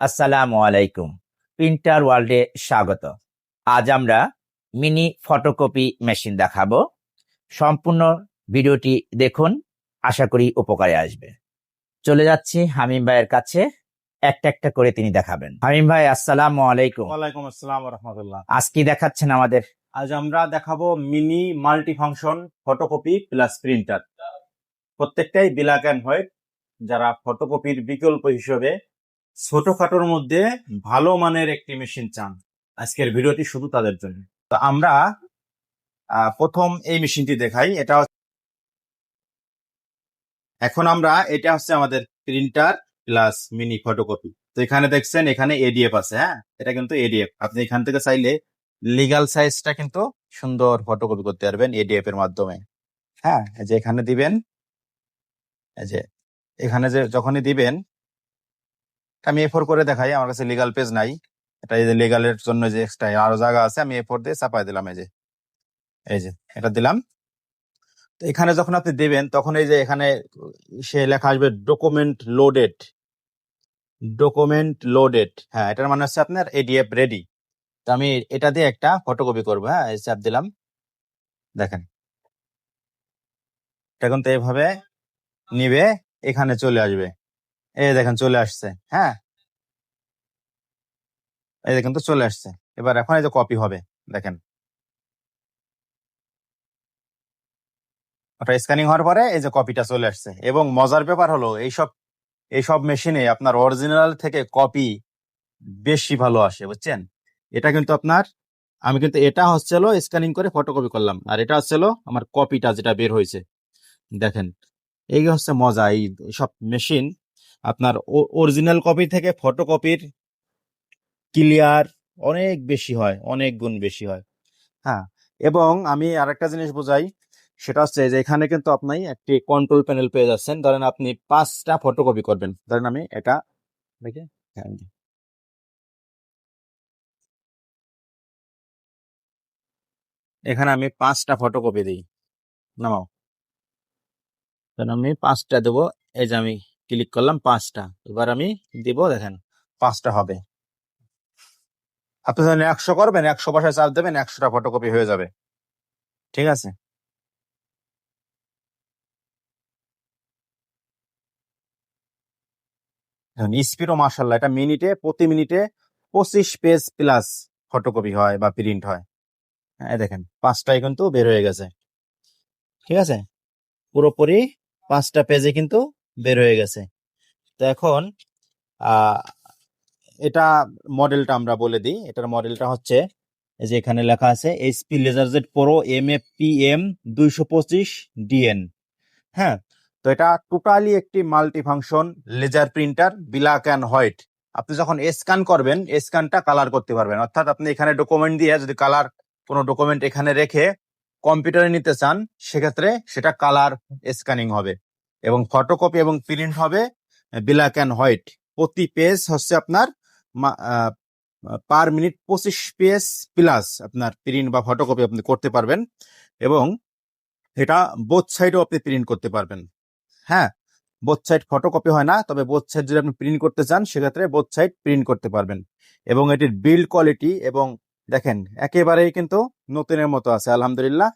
আসসালামু আলাইকুম। প্রিন্টার ওয়ার্ল্ডে স্বাগত। আজ আমরা মিনি ফটোকপি মেশিন দেখাবো। সম্পূর্ণ ভিডিওটি দেখুন আশা করি উপকারে আসবে। চলে যাচ্ছি হামিম ভাইয়ের কাছে একটা একটা করে তিনি দেখাবেন। হামিম ভাই আসসালামু আলাইকুম। ওয়ালাইকুম আসসালাম রহমতুল্লাহ আজ কি দেখাচ্ছেন আমাদের? আজ আমরা দেখাবো mini multi function photocopy plus printer. প্রত্যেকটাই ব্ল্যাক অ্যান্ড হোয়াইট যারা ফটোকপির বিকল্প হিসেবে ছোটখাটোর মধ্যে ভালো মানের একটি মেশিন চান। আজকের ভিডিওটি শুধু তাদের জন্য। তো আমরা প্রথম এই মেশিনটি দেখাই। এটা এখন আমরা, এটা হচ্ছে আমাদের প্রিন্টার প্লাস মিনি ফটোকপি তো এখানে দেখছেন, এখানে এডিএফ আছে হ্যাঁ? এটা কিন্তু এডিএফ আপনি এখান থেকে চাইলে লিগাল সাইজটা কিন্তু সুন্দর ফটোকপি করতে পারবেন এডিএফ এর মাধ্যমে। হ্যাঁ যে এখানে দিবেন যে এখানে যে যখনই দিবেন আমি এ ফোর করে দেখাই, আমার কাছে লিগাল পেজ নাই। এটা এই যে লিগালের জন্য যে এক্সট্রা আরও জায়গা আছে, আমি এ ফোর দিয়ে চাপাই দিলাম এই যে। এই যে, এটা দিলাম। তো এখানে যখন আপনি দেবেন, তখন এই যে এখানে সে লেখা আসবে ডকুমেন্ট লোডেড ডকুমেন্ট লোডেড হ্যাঁ এটার মানে হচ্ছে আপনার এডিএফ রেডি তো আমি এটা দিয়ে একটা ফটোকপি করব হ্যাঁ এই চাপ দিলাম। দেখেন। এটা কিন্তু এইভাবে নিবে, এখানে চলে আসবে। এই দেখেন চলে আসছে হ্যাঁ? এই দেখেন তো চলে আসছে। এবার এখন এই যে কপি হবে, দেখেন। ওটা স্ক্যানিং হওয়ার পরে এই যে কপিটা চলে আসছে। এবং মজার ব্যাপার হলো, এইসব এইসব মেশিনে আপনার অরিজিনাল থেকে কপি বেশি ভালো আসে, বুঝছেন? এটা কিন্তু আপনার, আমি কিন্তু এটা হচ্ছিল স্ক্যানিং করে ফটোকপি করলাম। আর এটা হচ্ছিল আমার কপিটা যেটা বের হয়েছে। দেখেন, এই হচ্ছে মজা, এই সব মেশিন আপনার অরিজিনাল কপি থেকে ফটোকপির ক্লিয়ার অনেক বেশি হয়, অনেক গুণ বেশি হয়। হ্যাঁ এবং আমি আরেকটা জিনিস বোঝাই, সেটা হচ্ছে যে এখানে কিন্তু আপনি একটি কন্ট্রোল প্যানেল পেয়ে যাচ্ছেন। ধরেন আপনি পাঁচটা ফটোকপি করবেন। ধরেন আমি এটা দেখে হ্যাঁ এখানে আমি পাঁচটা ফটোকপি দিই, নামাও। আমি পাঁচটা দেবো, এই যে আমি ক্লিক করলাম পাঁচটা। এবার আমি দিব, দেখেন পাঁচটা হবে। আপনি যখন একশো করবেন, একশো বাসায় চাপ দেবেন, একশোটা ফটোকপি হয়ে যাবে। ঠিক আছে? স্পিডও মার্শাল্লাহ এটা মিনিটে প্রতি মিনিটে পঁচিশ পেজ প্লাস ফটোকপি হয় বা প্রিন্ট হয়। হ্যাঁ দেখেন পাঁচটায় কিন্তু বের হয়ে গেছে। ঠিক আছে? পুরোপুরি পাঁচটা পেজে কিন্তু বের হয়ে গেছে। তো এখন এটা মডেলটা আমরা বলে দিই। এটার মডেলটা হচ্ছে যে এখানে লেখা আছে HP laser jet pro M F P M দুইশো পঁচিশ ডিএন হ্যাঁ? তো এটা টোটালি একটি multi function laser printer black and white আপনি যখন স্ক্যান করবেন স্ক্যানটা কালার করতে পারবেন। অর্থাৎ আপনি এখানে ডকুমেন্ট দিয়ে যদি কালার কোনো ডকুমেন্ট এখানে রেখে কম্পিউটারে নিতে চান, সেক্ষেত্রে সেটা কালার স্ক্যানিং হবে। এবং ফটোকপি এবং প্রিন্ট হবে ব্ল্যাক অ্যান্ড হোয়াইট প্রতি পেজ হচ্ছে আপনার পার মিনিট পঁচিশ পেজ প্লাস আপনার প্রিন্ট বা ফটোকপি আপনি করতে পারবেন এবং এটা বোথ সাইডও আপনি প্রিন্ট করতে পারবেন। হ্যাঁ বোথ সাইড ফটোকপি হয় না, তবে বোথ সাইড যদি আপনি প্রিন্ট করতে চান, সেক্ষেত্রে বোথ সাইড প্রিন্ট করতে পারবেন। এবং এটির বিল্ড কোয়ালিটি এবং দেখেন, একেবারেই কিন্তু নতুনের মতো আছে, আলহামদুলিল্লাহ।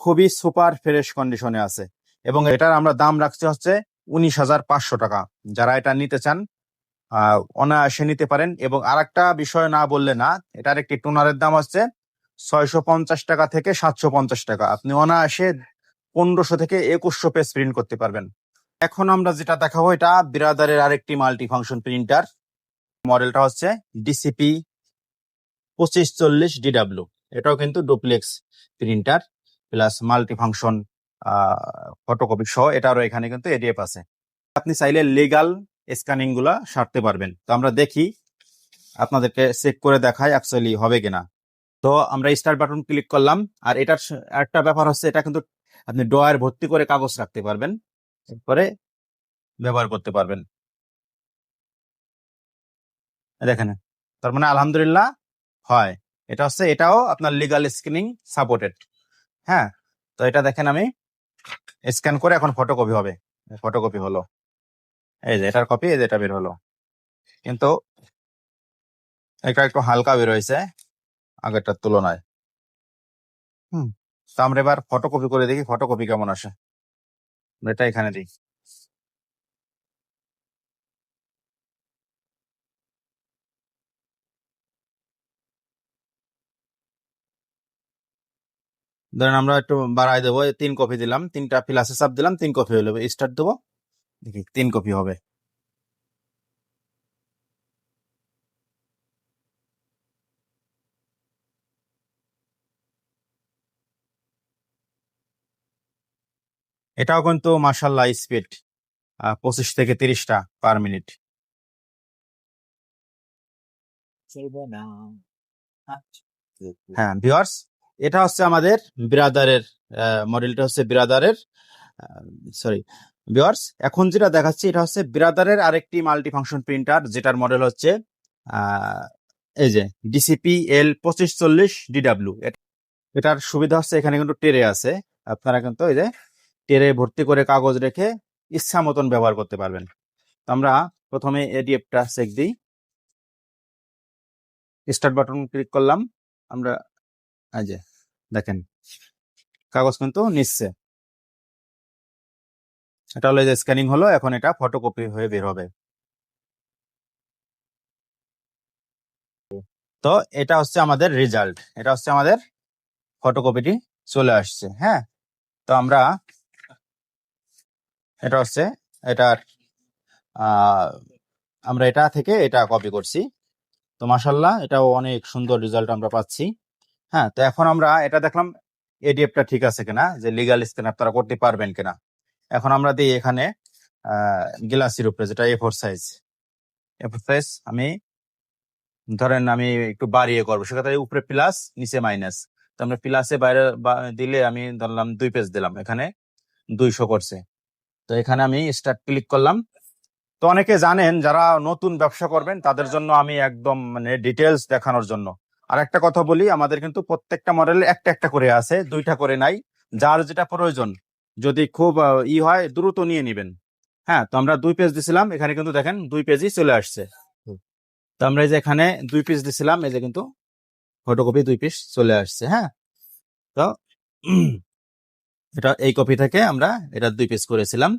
খুবই সুপার ফ্রেশ কন্ডিশনে আছে। এবং এটার আমরা দাম রাখছি হচ্ছে উনিশ হাজার পাঁচশো টাকা। যারা এটা নিতে চান অনায়াসে নিতে পারেন। এবং আরেকটা বিষয় না বললে না, এটার একটি টোনারের দাম হচ্ছে ছয়শো পঞ্চাশ টাকা থেকে সাতশো পঞ্চাশ টাকা। আপনি অনায়াসে পনেরোশো থেকে একুশশো পেজ প্রিন্ট করতে পারবেন। এখন আমরা যেটা দেখাবো, এটা বিরাদারের আরেকটি মাল্টি ফাংশন প্রিন্টার মডেলটা হচ্ছে ডিসিপি পঁচিশ চল্লিশ ডিডাব্লিউ এটাও কিন্তু duplex printer plus multi function photocopy সহ এটারও এখানে কিন্তু এডিএফ আছে। আপনি চাইলে লিগাল স্ক্যানিংগুলা সারতে পারবেন। তো আমরা দেখি আপনাদেরকে চেক করে দেখাই অ্যাকচুয়ালি হবে কিনা। তো আমরা স্টার্ট বাটন ক্লিক করলাম। আর এটার একটা ব্যাপার হচ্ছে এটা কিন্তু আপনি ড্রয়ার ভর্তি করে কাগজ রাখতে পারবেন। এরপরে ব্যবহার করতে পারবেন। দেখেন, তার মানে আলহামদুলিল্লাহ হয়। এটা হচ্ছে এটাও আপনার লিগাল স্ক্রিনিং সাপোর্টেড হ্যাঁ তো এটা দেখেন আমি স্ক্যান করে এখন ফটোকপি হবে। ফটোকপি হলো। এই যে, এটার কপি এই যে, এটা বের হলো। কিন্তু এটা একটু হালকা বের হয়েছে আগেরটার তুলনায়। হুম, তো আমরা এবার ফটোকপি করে দেখি ফটোকপি কেমন আসে। এটা এখানে দিই। ধরেন আমরা একটু বাড়াই দেবো তিন কপি দিলাম তিনটা প্লাসে চাপ দিলাম তিন কপি হলো স্টার্ট দেবো দেখি তিন কপি হবে। এটাও কিন্তু মার্শাল্লাহ স্পিড পঁচিশ থেকে তিরিশটা পার মিনিট হ্যাঁ ভিওয়ার্স এটা হচ্ছে আমাদের বিরাদারের মডেলটা হচ্ছে বিরাদারের সরি ভিওয়ার্স এখন যেটা দেখাচ্ছি এটা হচ্ছে বিরাদারের আরেকটি মাল্টি ফাংশন প্রিন্টার যেটার মডেল হচ্ছে এই যে ডিসিপি এল পঁচিশ চল্লিশ ডিডাব্লিউ এটার সুবিধা হচ্ছে এখানে কিন্তু টেরে আছে, আপনারা কিন্তু এই যে টেরে ভর্তি করে কাগজ রেখে ইচ্ছা মতন ব্যবহার করতে পারবেন। তো আমরা প্রথমে এডিএফটা চেক দিই। স্টার্ট বাটন ক্লিক করলাম, আমরা, এই যে দেখেন, কাগজ কিন্তু নিচ্ছে। এটা হলো যে স্ক্যানিং হলো, এখন এটা ফটোকপি হয়ে বের হবে। তো এটা হচ্ছে আমাদের রেজাল্ট এটা হচ্ছে আমাদের ফটোকপিটি চলে আসছে হ্যাঁ? তো আমরা এটা হচ্ছে, এটার আমরা এটা থেকে এটা কপি করছি। তো মাসাল্লাহ এটাও অনেক সুন্দর রেজাল্ট আমরা পাচ্ছি। হ্যাঁ তো এখন আমরা এটা দেখলাম এডিএফটা ঠিক আছে কিনা, যে লিগাল স্ক্যান আপনারা করতে পারবেন কিনা। এখন আমরা দিই এখানে গ্লাসির উপরে যেটা A four size A four size আমি, ধরেন আমি একটু বাড়িয়ে করব, সেক্ষেত্রে উপরে প্লাস নিচে মাইনাস তো আমরা প্লাসে বাইরে দিলে আমি ধরলাম দুই পেজ দিলাম, এখানে দুইশো করছে। তো এখানে আমি স্টার্ট ক্লিক করলাম। তো অনেকে জানেন, যারা নতুন ব্যবসা করবেন, তাদের জন্য আমি একদম মানে ডিটেলস দেখানোর জন্য। আর একটা কথা বলি আমাদের কিন্তু প্রত্যেকটা মডেলে একটা একটা করে আছে দুইটা করে নাই। যার যেটা প্রয়োজন যদি খুব ই হয় দ্রুত নিয়ে নিবেন। হ্যাঁ তো আমরা দুই পেজ দিছিলাম এখানে কিন্তু দেখেন দুই পেজই চলে আসছে। তো আমরা এই যে এখানে দুই পিস দিছিলাম এই যে কিন্তু ফটোকপি দুই পিস চলে আসছে হ্যাঁ? তো এটা এই কপি থেকে আমরা এটা দুই পিস করেছিলাম।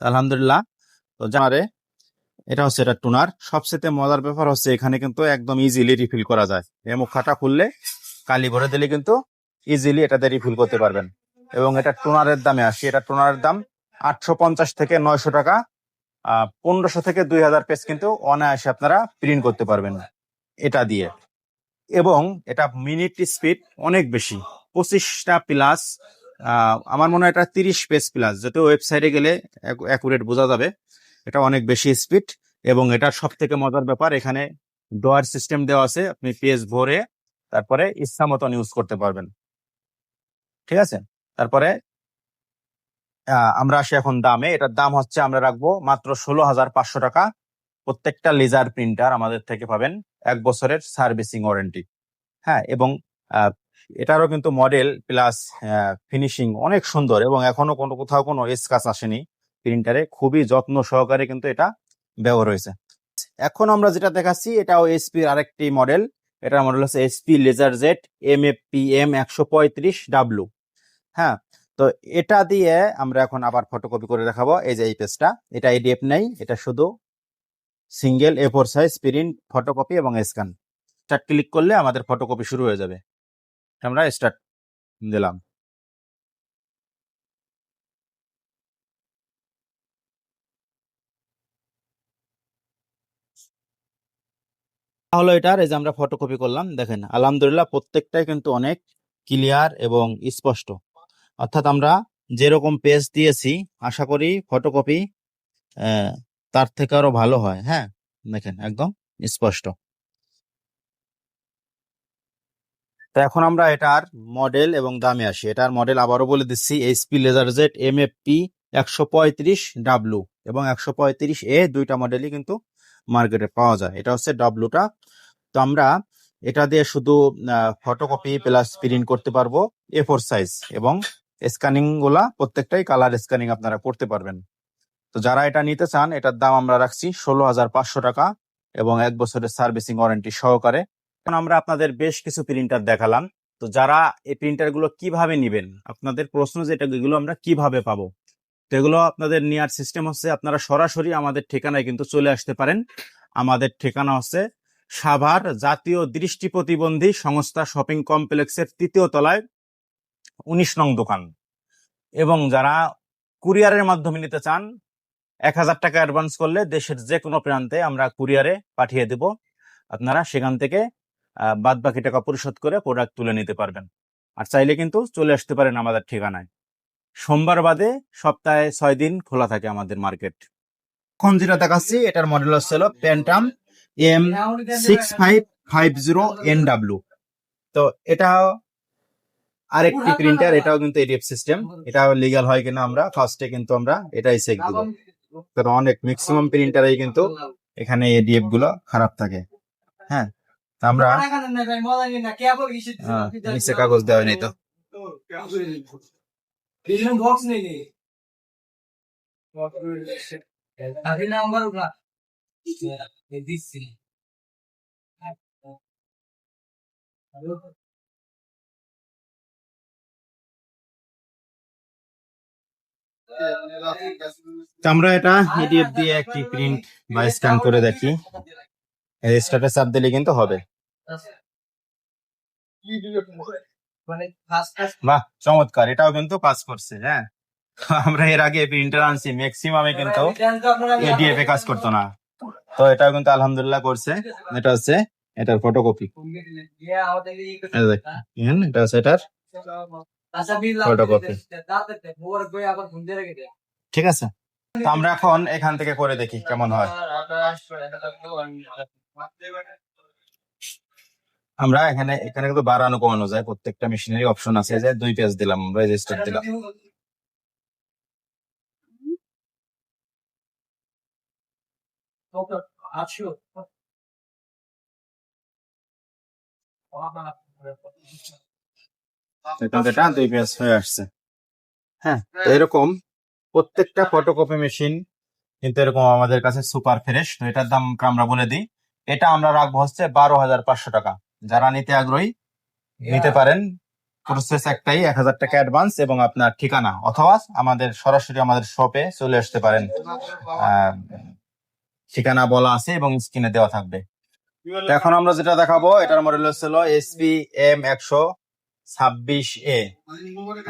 আলহামদুলিল্লাহ তো জানারে এটা হচ্ছে এটা টুনার। সবচেয়ে মজার ব্যাপার হচ্ছে এখানে কিন্তু একদম ইজিলি রিফিল করা যায়। এই মুখাটা খুললে কালি ভরে দিলে কিন্তু ইজিলি এটাতে রিফিল করতে পারবেন। এবং এটা টোনারের দামে আসি। এটা টোনারের দাম আটশো পঞ্চাশ থেকে নয়শো টাকা। পনেরোশো থেকে দুই হাজার পেজ কিন্তু অনায়াসে আপনারা প্রিন্ট করতে পারবেন এটা দিয়ে। এবং এটা মিনিট স্পিড অনেক বেশি। পঁচিশটা প্লাস আমার মনে হয় এটা তিরিশ পেজ প্লাস যাতে ওয়েবসাইটে গেলে অ্যাকুরেট বোঝা যাবে। এটা অনেক বেশি স্পিড এবং এটার সব থেকে মজার ব্যাপার, এখানে ডোয়ার সিস্টেম দেওয়া আছে, আপনি পেজ ভরে তারপরে ইচ্ছা মতন ইউজ করতে পারবেন। ঠিক আছে? তারপরে আমরা আসি এখন দামে, এটার দাম হচ্ছে আমরা রাখব মাত্র ষোলো হাজার পাঁচশো টাকা। প্রত্যেকটা লেজার প্রিন্টার আমাদের থেকে পাবেন এক বছরের সার্ভিসিং ওয়ারেন্টি হ্যাঁ এবং এটারও কিন্তু মডেল প্লাস ফিনিশিং অনেক সুন্দর এবং এখনও কোনো, কোথাও কোনো স্কাচ আসেনি। প্রিন্টারে খুবই যত্ন সহকারে কিন্তু এটা ব্যবহার হয়েছে। এখন আমরা যেটা দেখাচ্ছি, এটাও এসপির আরেকটি মডেল এটার মডেল হচ্ছে SP laser jet M F P M একশো পঁয়ত্রিশ ডাব্লু হ্যাঁ তো এটা দিয়ে আমরা এখন আবার ফটোকপি করে দেখাবো এই যে এই পেজটা এটা এডিএফ নেই, এটা শুধু single A four size print photocopy এবং স্ক্যান স্টার্ট ক্লিক করলে আমাদের ফটোকপি শুরু হয়ে যাবে। আমরা স্টার্ট দিলাম। হলো এটার এই যে আমরা ফটোকপি করলাম, দেখেন, আলহামদুলিল্লাহ প্রত্যেকটাই কিন্তু অনেক ক্লিয়ার এবং স্পষ্ট। অর্থাৎ আমরা যেরকম পেজ দিয়েছি, আশা করি ফটোকপি তার থেকে আরও ভালো হয় হ্যাঁ? দেখেন, একদম স্পষ্ট। তো এখন আমরা এটার মডেল এবং দামে আসি। এটার মডেল আবারও বলে দিচ্ছি HP laser jet M F P একশো পঁয়ত্রিশ ডাব্লু এবং একশো পঁয়ত্রিশ এ দুইটা মডেলই কিন্তু মার্কেটে পাওয়া যায়। এটা হচ্ছে ডাব্লুটা তো আমরা এটা দিয়ে শুধু ফটোকপি প্লাস প্রিন্ট করতে পারব এ ফোর সাইজ এবং স্ক্যানিংগুলা প্রত্যেকটাই কালার স্ক্যানিং আপনারা করতে পারবেন। তো যারা এটা নিতে চান, এটার দাম আমরা রাখছি ষোলো হাজার পাঁচশো টাকা এবং এক বছরের সার্ভিসিং ওয়ারেন্টি সহকারে। এখন আমরা আপনাদের বেশ কিছু প্রিন্টার দেখালাম। তো যারা এই প্রিন্টারগুলো কীভাবে নিবেন, আপনাদের প্রশ্ন যেটা এগুলো আমরা কীভাবে পাবো? এগুলো আপনাদের নেওয়ার সিস্টেম হচ্ছে, আপনারা সরাসরি আমাদের ঠিকানায় কিন্তু চলে আসতে পারেন। আমাদের ঠিকানা হচ্ছে সাভার জাতীয় দৃষ্টি প্রতিবন্ধী সংস্থা শপিং কমপ্লেক্সের তৃতীয় তলায় উনিশ নং দোকান। এবং যারা কুরিয়ারের মাধ্যমে নিতে চান, এক হাজার টাকা অ্যাডভান্স করলে দেশের যে কোনো প্রান্তে আমরা কুরিয়ারে পাঠিয়ে দেব। আপনারা সেখান থেকে বাদ বাকি টাকা পরিশোধ করে প্রোডাক্ট তুলে নিতে পারবেন। আর চাইলে কিন্তু চলে আসতে পারেন আমাদের ঠিকানায়। সোমবার বাদে সপ্তাহে ছয় দিন খোলা থাকে আমাদের মার্কেট। এখন যেটা দেখাচ্ছি? এটার মডেল হচ্ছে Pantum M six five five zero N W তো এটা আরেকটি প্রিন্টার এটাও কিন্তু এডিএফ সিস্টেম এটাও লিগাল হয় কিনা আমরা ফার্স্টে কিন্তু আমরা এটাই চেক দিব। কারণ অনেক ম্যাক্সিমাম প্রিন্টারেই কিন্তু এখানে এডিএফগুলো খারাপ থাকে। হ্যাঁ তা আমরা হ্যাঁ, নিচে কাগজ দেওয়া নেই তো। বক্স নেই নেই আরে নাম্বার উঠা দিচ্ছি। তো আমরা এটা এডিএফ দিয়ে একটি প্রিন্ট বা স্ক্যান করে দেখি। স্টার্টে চাপ দিলে কিন্তু হবে। মানে বাহ চমৎকার। এটাও কিন্তু কাজ করছে হ্যাঁ? আমরা এর আগে প্রিন্টার আনছি ম্যাক্সিমামে কিন্তু এডিএফ এ কাজ করতো না। তো এটাও কিন্তু আলহামদুলিল্লাহ করছে। এটা হচ্ছে এটার ফটোকপি এটা হচ্ছে এটার Photocopy. ঠিক আছে। তো আমরা এখন এখান থেকে করে দেখি কেমন হয়। আমরা এখানে এখানে কিন্তু বাড়ানো কমানো যায়। প্রত্যেকটা মেশিনেরই অপশন আছে। যে দুই পেজ দিলাম রেজিস্টার দিলাম। আচ্ছা এটা এটা দুই পেজ হয়ে আসছে। হ্যাঁ এরকম প্রত্যেকটা ফটোকপি মেশিন কিন্তু এরকম আমাদের কাছে সুপার ফ্রেশ তো এটার দাম আমরা বলে দিই। এটা আমরা রাখব হচ্ছে বারো হাজার পাঁচশো টাকা। যারা নিতে আগ্রহী নিতে পারেন। প্রসেস একটাই এক হাজার টাকা অ্যাডভান্স এবং আপনার ঠিকানা অথবা আমাদের সরাসরি আমাদের শপে চলে আসতে পারেন। ঠিকানা বলা আছে এবং স্ক্রিনে দেওয়া থাকবে। এখন আমরা যেটা দেখাবো এটার মডেল হচ্ছিল এসপি এম একশো ছাব্বিশ এ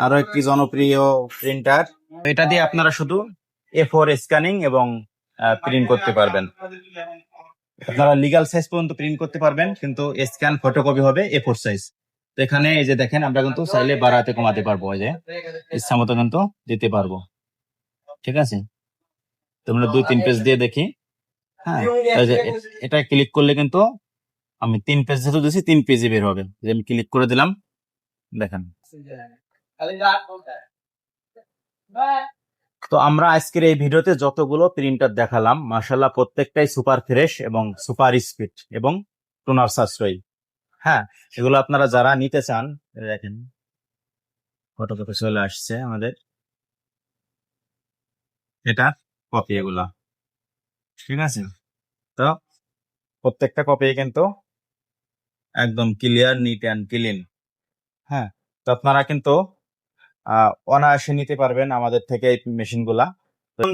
আরও একটি জনপ্রিয় প্রিন্টার এটা দিয়ে আপনারা শুধু এ ফোর স্ক্যানিং এবং প্রিন্ট করতে পারবেন। আপনারা লিগাল সাইজ পর্যন্ত প্রিন্ট করতে পারবেন, কিন্তু স্ক্যান ফটোকপি হবে এ ফোর সাইজ তো এখানে এই যে দেখেন, আমরা কিন্তু চাইলে বাড়াতে কমাতে পারব, এই যে ইচ্ছা মতো কিন্তু দিতে পারব। ঠিক আছে? তোমরা দুই, তিন পেজ দিয়ে দেখি। হ্যাঁ এটা ক্লিক করলে কিন্তু আমি তিন পেজ যেহেতু দিয়েছি তিন পেজে বের হবে। যে আমি ক্লিক করে দিলাম, দেখেন। তো আমরা আজকের এই ভিডিওতে যতগুলো প্রিন্টার দেখালাম মার্শাল্লাহ প্রত্যেকটাই সুপার ফ্রেশ এবং সুপার স্পিড এবং টোনার সাশ্রয়ী। হ্যাঁ এগুলো আপনারা যারা নিতে চান দেখেন, ফটোকপি চলে আসছে আমাদের। এটা কপি এগুলা। ঠিক আছে? তো প্রত্যেকটা কপি কিন্তু একদম ক্লিয়ার নিট অ্যান্ড ক্লিন হ্যাঁ তো আপনারা কিন্তু অনায়াসে নিতে পারবেন আমাদের থেকে এই মেশিনগুলা।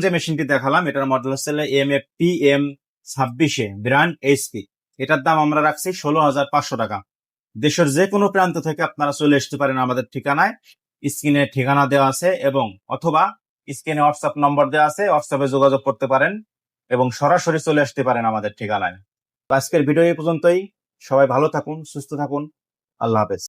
যে মেশিনটি দেখালাম, এটার মডেল হচ্ছে এম এফ পি এম ছাব্বিশে ব্র্যান্ড এইচপি এটার দাম আমরা রাখছি ষোলো হাজার পাঁচশো টাকা। দেশের যে কোনো প্রান্ত থেকে আপনারা চলে আসতে পারেন আমাদের ঠিকানায়। স্ক্রিনে ঠিকানা দেওয়া আছে এবং অথবা স্ক্রিনে হোয়াটসঅ্যাপ নম্বর দেওয়া আছে হোয়াটসঅ্যাপে যোগাযোগ করতে পারেন এবং সরাসরি চলে আসতে পারেন আমাদের ঠিকানায়। আজকের ভিডিও এই পর্যন্তই। সবাই ভালো থাকুন, সুস্থ থাকুন। আল্লাহ হাফেজ।